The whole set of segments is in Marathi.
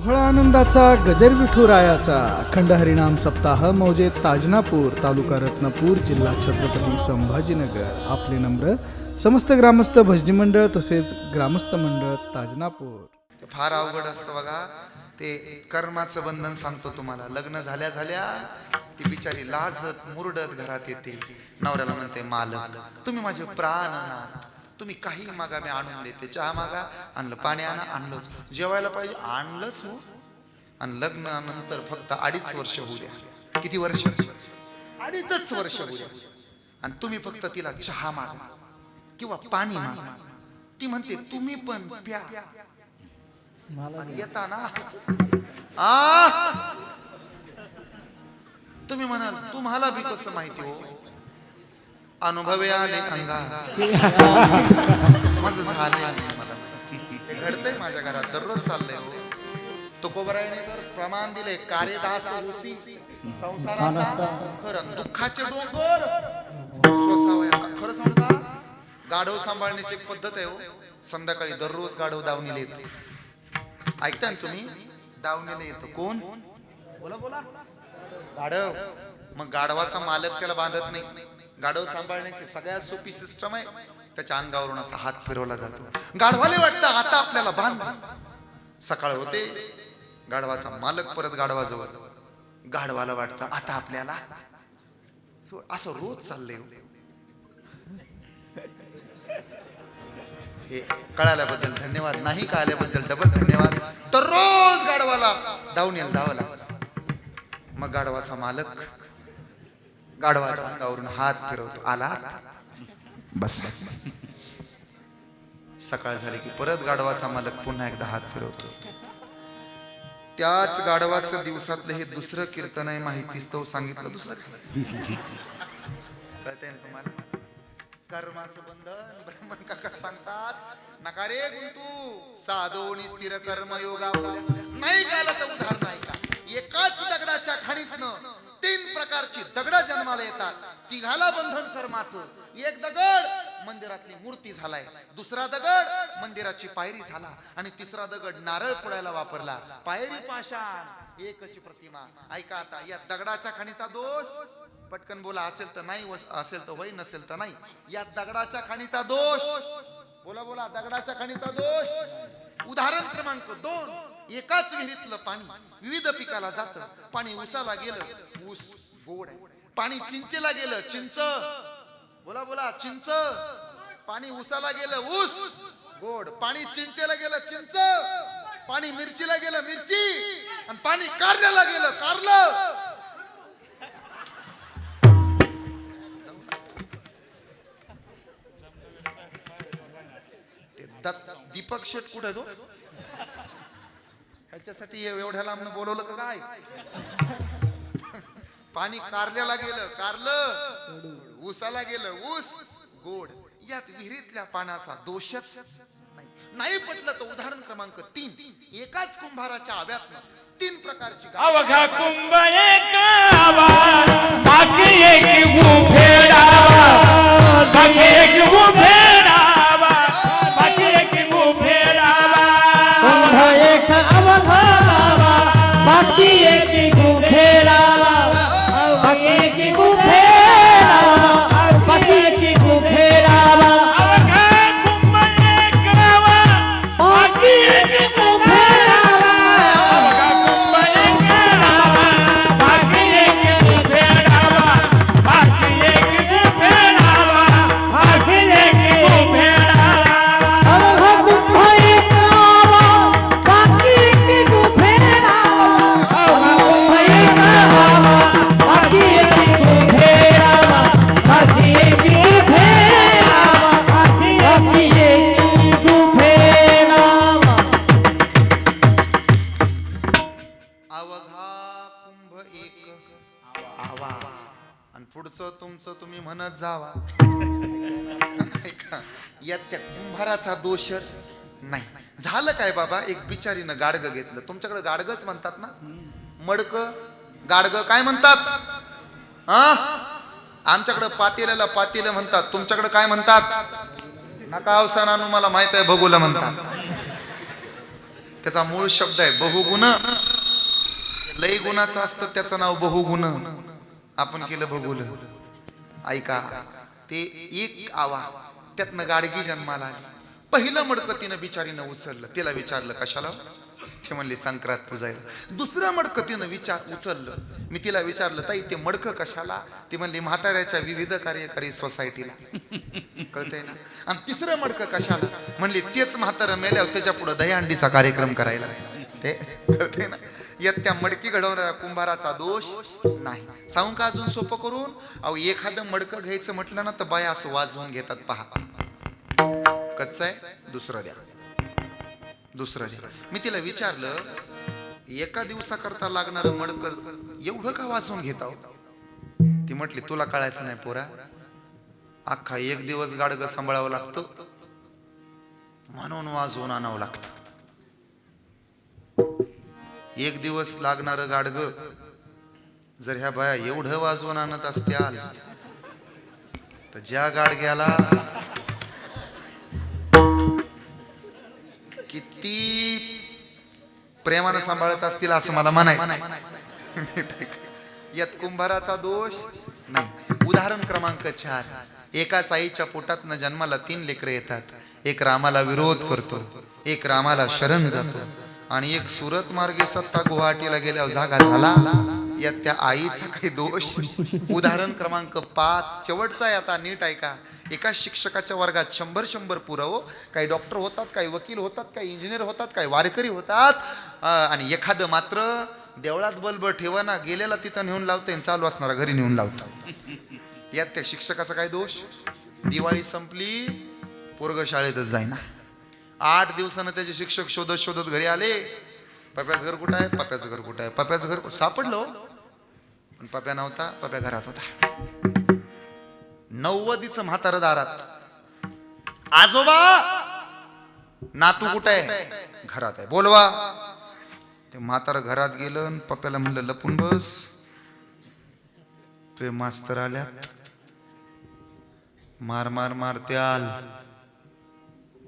सोहळा आनंदाचा गजर विठुरायाचा अखंड हरिणाम सप्ताह मौजे ताजनापूर तालुका रत्नापूर जिल्हा छत्रपती संभाजीनगर. आपले नम्र समस्त ग्रामस्थ भजनी मंडळ तसेच ग्रामस्थ मंडळ ताजनापूर. फार अवघड असतं बघा. ते कर्माचं बंधन सांगतो तुम्हाला. लग्न झाल्या झाल्या ती बिचारी लाजत मुरडत घरात येते. नवऱ्याला म्हणते मालक तुम्ही माझे प्राण आहात तुम्ही काही मागा मी आणून देते. चहा मागा आणलं. पाणी आणा आणलंच. जेवायला पाहिजे. आणलंच हो. आणि लग्नानंतर फक्त अडीच वर्ष होऊ द्या. किती वर्ष? अडीचच वर्ष होऊ द्या. आणि तुम्ही फक्त तिला चहा मागा किंवा पाणी मागा. ती म्हणते तुम्ही पण प्या. आणि येताना आ? तुम्ही म्हणाल तुम्हाला बी कसं माहिती हो? अनुभवे आले अंगा माझं झाले. मला हे घडतंय माझ्या घरात. दररोज चाललंय हो. तुकोबरायने तर प्रमाण दिले कार्यदास होसी संसाराचा खरं दुःखाचे डोंगर. स्वसावया खरं सांगता गाढव सांभाळण्याची एक पद्धत आहे हो. संध्याकाळी दररोज गाढव दावणीला येतो. ऐकता ना तुम्ही? दावणीला येतो. कोण? बोला बोला. गाढव. मग गाढवाचा मालक त्याला बांधत नाही. गाढव सांभाळण्याची सगळ्यात सोपी सिस्टम आहे. त्याच्या अंगावरून असा हात फिरवला जातो. गाढवाले वाटतं आता आपल्याला बांध सकाळ होते. गाढवाचा मालक परत गाढवाजवळ. गाढवाला वाटतं आता आपल्याला सो असं रोज चाललंय हो. हे. कळाल्याबद्दल धन्यवाद नाही कळाल्याबद्दल डबल धन्यवाद. दररोज गाढवाला धावून यायला जावं लागतं. मग गाढवाचा मालक गाढवाच्या अंगावरून हात फिरवतो आला बस बस. बस. सकाळ झाली की परत गाढवाचा मालक पुन्हा एकदा हात फिरवतो. त्याच गाढवाचं दिवसातलं हे दुसरं कीर्तन आहे माहितीच तो सांगितलं दुसरं कळतंय तुम्हाला? कर्माचं बंधन ब्रह्मण काका सांगतात नका रे गुंतू साधोनी स्थिर कर्म योगा नाही गाला तर उदाहरण आहे का? एकाच दगडाच्या खाणीतनं तीन प्रकारची दगड जन्माला येतात. तिघाला बंधन कर्माचं. एक दगड मंदिरातली मूर्ती झालाय. दुसरा दगड मंदिराची पायरी झाला. आणि तिसरा दगड नारळ फोडायला वापरला. पायरी पाषाण एकची प्रतिमा. ऐका आता या दगडाच्या खाणीचा दोष. पटकन बोला असेल तर नाही असेल तर वय नसेल तर नाही. या दगडाच्या खाणीचा दोष. बोला बोला दगडाच्या खाणीचा दोष. उदाहरण क्रमांक दोन एकाच विहिरीतलं पाणी विविध पिकाला जातं. पाणी उसाला गेलं ऊस गोड पाणी चिंचेला गेलं चिंच. बोला बोला चिंच. पाणी उसाला गेलं ऊस गोड. पाणी चिंचेला गेलं चिंच. पाणी मिरचीला गेलं मिरची. आणि पाणी कारल्याला गेलं कारलं. दीपक शेट कुठे तो? ह्याच्यासाठी एवढ्या लांब बोलवलं का काय पाणी कारल्याला गेलं कारलं. ऊसाला गेलं ऊस. गोड. यात विहिरीतल्या पाण्याचा दोषच नाही. नाही पटलं तर उदाहरण क्रमांक तीन. एकाच कुंभाराच्या आव्यात तीन प्रकारची अवघा कुंभ एक बाकी एक गुफेडावा बाकी एक बाकी कुंभाराचा नाही. झालं काय बाबा? एक बिचारीनं गाडगं घेतलं. तुमच्याकडे गाडगच म्हणतात ना? मडक गाडग काय म्हणतात? हा आमच्याकडे पातेल्याला पातेलं म्हणतात. तुमच्याकडे काय म्हणतात? नका अवसानानु मला माहीत आहे बघूला म्हणतात. त्याचा मूळ शब्द आहे बहुगुण. लय गुणाचं असतं त्याचं नाव बहुगुण. आपण केलं बघूल ऐका ते एक आवा त्यातनं गाडगी जन्माला आली. पहिलं मडकं तिनं बिचारीनं उचललं. तिला विचारलं कशाला? ते म्हणले संक्रांत पुजायला. दुसरं मडकं तिनं विचार उचललं. मी तिला विचारलं ताई ते मडकं कशाला? ती म्हणली म्हाताऱ्याच्या विविध कार्यकारी सोसायटीला. कळतंय ना? आणि तिसरं मडकं कशाला? म्हणली तेच म्हातारं मेल्यावर त्याच्या पुढे दहीहंडीचा कार्यक्रम करायला. ते कळतंय ना? यात त्या मडकी घडवणाऱ्या कुंभाराचा दोष नाही. सांगू का अजून सोपं करून? अहो एखादं मडकं घ्यायचं म्हटलं ना तर बाया असं वाजवून घेतात पहा. कच्चा आहे दुसरं द्या. दुसरं द्या. मी तिला विचारलं एका दिवसाकरता लागणारं मडक एवढं का वाजवून घेता ती म्हटली तुला कळायचं नाही पोरा. अख्खा एक दिवस गाडगं सांभाळावं लागतं. म्हणून वाजवून आणावं लागतं. एक दिवस लागणार गाडग जर ह्या बाया एवढं वाजवून आणत असत्या तर ज्या गाडग्याला सांभाळत असतील असं मला म्हणायचं. यात कुंभाराचा दोष नाही. उदाहरण क्रमांक चार. एकाच आईच्या पोटातनं जन्माला तीन लेकरं येतात. एक रामाला विरोध करतो. एक रामाला शरण जातो. आणि एक सुरत मार्गे सत्ता गुवाहाटीला गेल्यावर जागा झाला. यात त्या आईचा काही दोष. उदाहरण क्रमांक पाच. शेवटचा आता नीट ऐका. एका शिक्षकाच्या वर्गात शंभर शंभर पुरावं काही डॉक्टर होतात काही वकील होतात काही इंजिनियर होतात काही वारकरी होतात आणि एखादं मात्र देवळात बल्ब ठेवाना गेलेला तिथं नेऊन लावते आणि चालू असणारा घरी नेऊन लावतात. यात त्या शिक्षकाचा काय दोष? दिवाळी संपली पोरग शाळेतच जाईना. आठ दिवसानं त्याचे शिक्षक शोधत शोधत घरी आले. पप्याचं घर कुठं आहे? पप्याचं घर कुठं आहे? पप्याचं घर सापडलो हो. पण पप्या नव्हता पप्या घरात होता. नव्वदीचं म्हातारं दारात. आजोबा नातू कुठं आहे? घरात आहे. बोलवा. ते म्हातारं घरात गेलं आणि पप्याला म्हणलं लपून बस. तुझे मास्तर आल्यात. मार मार मार त्याल.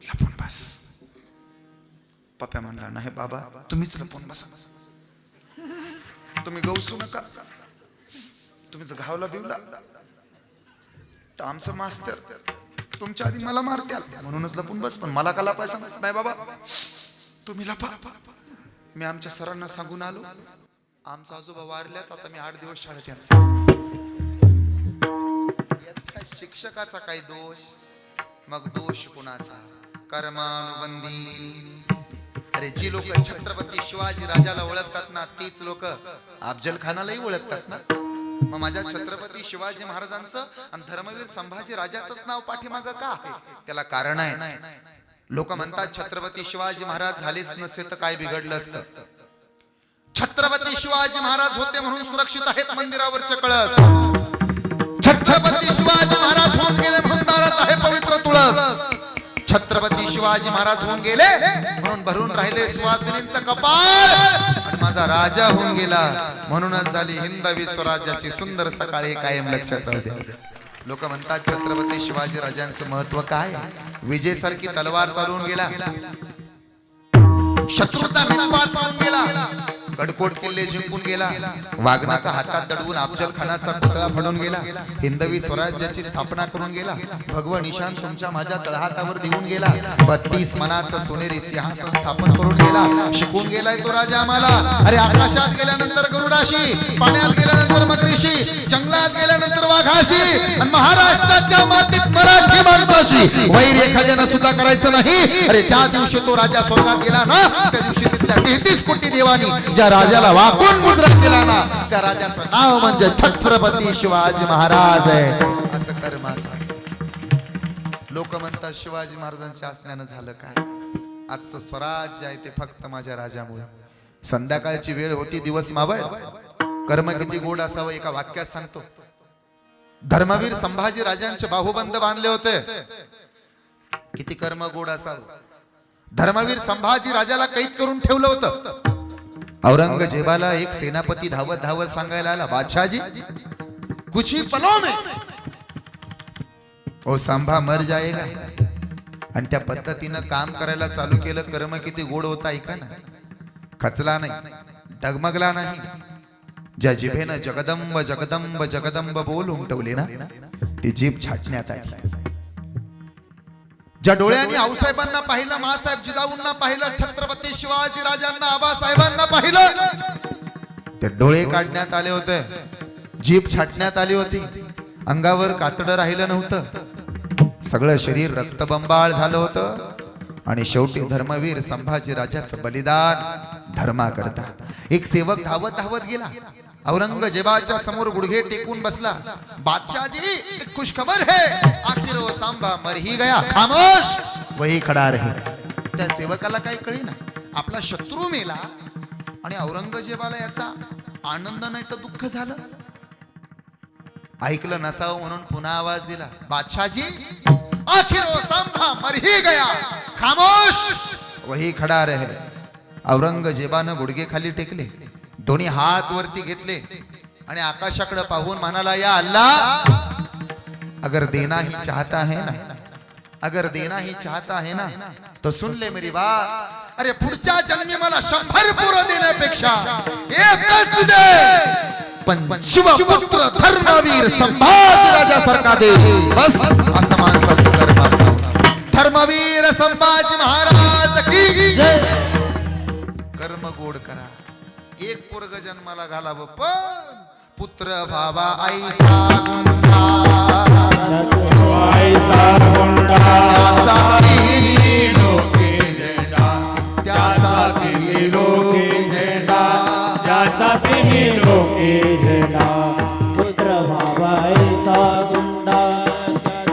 लपून बस. पप्या म्हणला नाही बाबा तुम्हीच लपून बसा. तुम्ही गवसू नका. तुम्ही जर घावला बिवला. तर आमचं मास्तर. तुमच्या आधी मला मारत्याल. म्हणूनच लपून बस पण मला का लपाय नाही बाबा. तुम्ही लपा. मी आमच्या सरांना सांगून आलो. आमचा आजोबा वारल्यात आता मी आठ दिवस शाळेत येणार. यात काय शिक्षकाचा काही दोष मग दोष कुणाचा? कर्मानुबंधी. अरे जी लोक छत्रपती शिवाजी राजाला ओळखतात ना तीच लोक अफजल खानालाही ओळखतात ना? मग माझ्या छत्रपती शिवाजी महाराजांचं आणि धर्मवीर संभाजी राजाचंच नाव पाठीमाग का आहे? त्याला कारण आहे. लोक म्हणतात छत्रपती शिवाजी महाराज झालेच नसते तर काय बिघडलं असतं? छत्रपती शिवाजी महाराज होते म्हणून सुरक्षित आहेत मंदिरावरचे कळस. छत्रपती शिवाजी महाराज होत गेले म्हणून आहे पवित्र तुळस. छत्रपती शिवाजी महाराज होऊन गेले. म्हणून भरून राहिले सुवासिनींचा कपाळ. आणि माझा राजा होऊन गेला. म्हणूनच झाली हिंदवी स्वराज्याची सुंदर सकाळी कायम लक्षात राहू द्या लोक म्हणतात छत्रपती शिवाजी राजांचं महत्त्व काय? विजेसारखी तलवार चालवून गेला. शत्रूचा पाहून गेला. गडकोट किल्ले जिंकून गेला. वाघनाचा हातात दडवून अफजल खानाचा पुतळा फडून गेला. हिंदवी स्वराज्याची स्थापना करून गेला. भगवान ईशान तुमच्या माझ्या तळहातावर देऊन गेला. बत्तीस मनाचा सोनेरी सिंहासन स्थापन करून गेला. शिकून गेलाय तो राजा आम्हाला. अरे आकाशात गेल्यानंतर गरुडाशी पाण्यात गेल्यानंतर मगरीशी जंगलात गेल्यानंतर वाघाशी आणि महाराष्ट्राच्या मातीत मराठी माणसाशी. वैर एखाद्यानं सुद्धा करायचं नाही. अरे ज्या दिवशी तो राजा स्वर्गात गेला ना त्या दिवशी त्या तेहतीस कोटी देवानी ज्या राजाला वाकून मुद्रा केला ना त्या राजाचं नाव म्हणजे छत्रपती शिवाजी महाराज आहे. असं कर्माचा लोक म्हणतात शिवाजी महाराजांच्या असण्यानं झालं काय? आजचं स्वराज्य आहे ते फक्त माझ्या राजामुळे. संध्याकाळची वेळ होती दिवस मावळ. कर्म किती गोड असावं एका वाक्यात सांगतो. धर्मवीर संभाजी राजांचे बाहुबंद बांधले होते. किती कर्म गोड असावं. धर्मवीर संभाजी राजाला कैद करून ठेवलं होतं. औरंगजेबाला एक सेनापती धावत धावत सांगायला आला बादशाहजी कुछ ही में ओ सांभा मर जाएगा आणि त्या पद्धतीनं काम करायला चालू केलं कर्म किती गोड होता ऐका ना. खचला नाही डगमगला नाही. ज्या जिभेनं जगदंब जगदंब जगदंब बोल उमटवले ना ती जीभ छाटण्यात आली. ज्या डोळ्यांनी आऊसाहेबांना पाहिलं महासाहेब जिजाऊंना पाहिलं छत्रपती शिवाजी राजांना आबासाहेबांना पाहिलं ते डोळे काढण्यात आले होते. जीभ छाटण्यात आली होती. अंगावर कातडं राहिलं नव्हतं. सगळं शरीर रक्तबंबाळ झालं होतं. आणि शेवटी धर्मवीर संभाजी राजाचं बलिदान धर्मा करता एक सेवक धावत धावत गेला. औरंगजेबाच्या समोर गुडघे टेकून बसला. बादशाहजी खुशखबर है. आखिर वो सांबा मरही गया. खामोश. वही खडा रहे. त्या सेवकाला काही कळेना. आपला शत्रू मेला आणि औरंगजेबाला याचा आनंद नाही तर दुःख झालं. ऐकलं नसावं म्हणून पुन्हा आवाज दिला. बादशाहजी आखिर वो सांभा मरही गया. खामोश. वही खडा रहे. औरंगजेबानं गुडघे खाली टेकले. दोन्ही हात वरती घेतले आणि आकाशाकडे पाहून म्हणाला या अल्ला अगर देना ही चाहता है ना अगर देना ही चाहता है ना तो सुन ले मेरी बात। अरे पुढच्या जन्मी मला शंभर पुरं देण्यापेक्षा एकच दे। पण शिवपुत्र धर्मवीर संभाजी राजा राजासारखा दे। बस असं माणसाचं जन्माला घालावं पण पुत्र भावा आईसा त्याचा ती लोके त्याचा गुंडा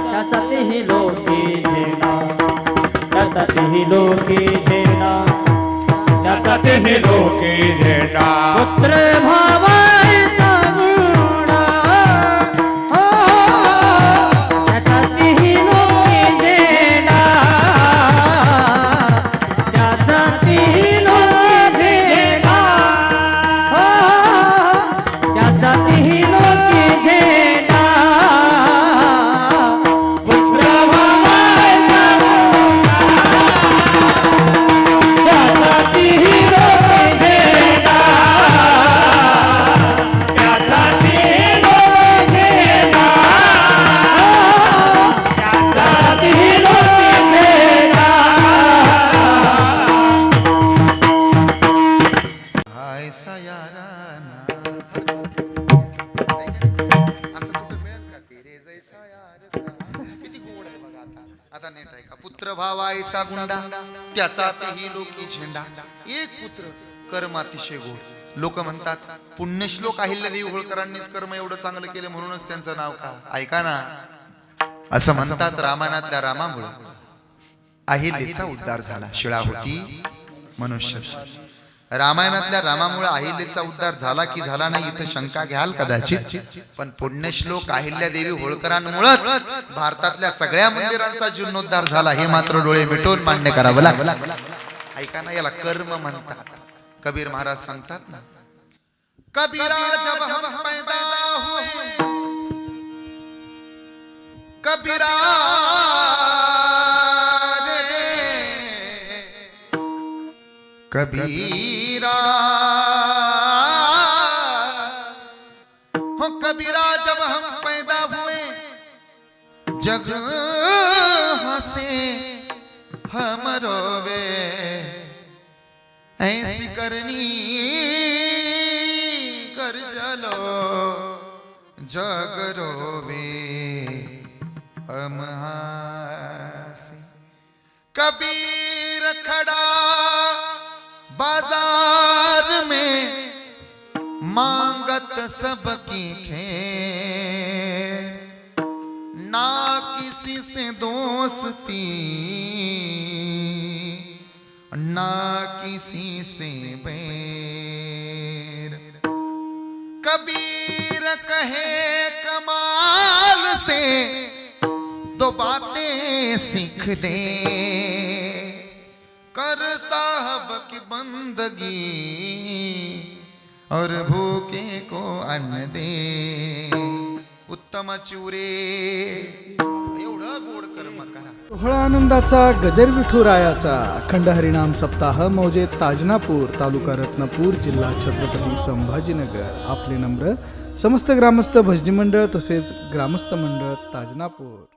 त्याचा तेही लोके झेंडा त्याचा तेही लोके झेंडा ज्याचा लोके पुत्र भावा आता. आहे का पुत्र भाव गुंडा त्याचाही लोकी झेंडा. एक पुत्र कर्म अतिशय गोड. लोक म्हणतात पुण्यश्लोक अहिल्यादेवी होळकरांनीच कर्म एवढं चांगलं केलं म्हणूनच त्यांचं नाव का? ऐका ना. असं म्हणतात रामायणातल्या रामामुळे. अहिल्याचा उद्धार झाला. शिळा होती मनुष्य रामायणातल्या रामामुळे अहिल्याचा उद्धार झाला की झाला नाही इथं शंका घ्याल कदाचित. पण पुण्यश्लोक अहिल्या देवी होळकरांमुळे भारतातल्या सगळ्या मंदिरांचा जीर्णोद्धार झाला. हे मात्र डोळे मिटवून मान्य करावं लागलं ऐका ना याला कर्म म्हणतात. कबीर महाराज सांगतात ना कबीरा जब हम पैदा हुए कबीरा कबीरा। हो कबीरा जब हम पैदा हुए जग हसे हम रोवे। ऐसी करनी कर जलो जग रोवे। हम हसे। कबीर। बाजार में मांगत सबकी खेर। ना किसी से दोस्ती ना किसी से बैर। कबीर कहे कमाल से दो बातें सीख ले कर साहब की बंदगी और भूखे को अन्न दे। उत्तम चूरे। एवढं गोड कर्म करा। सोहळा आनंदाचा गजर विठुरायाचा अखंड हरिणाम सप्ताह मौजे ताजनापूर तालुका रत्नापूर जिल्हा छत्रपती संभाजीनगर. आपले नम्र समस्त ग्रामस्थ भजनी मंडळ तसेच ग्रामस्थ मंडळ ताजनापूर.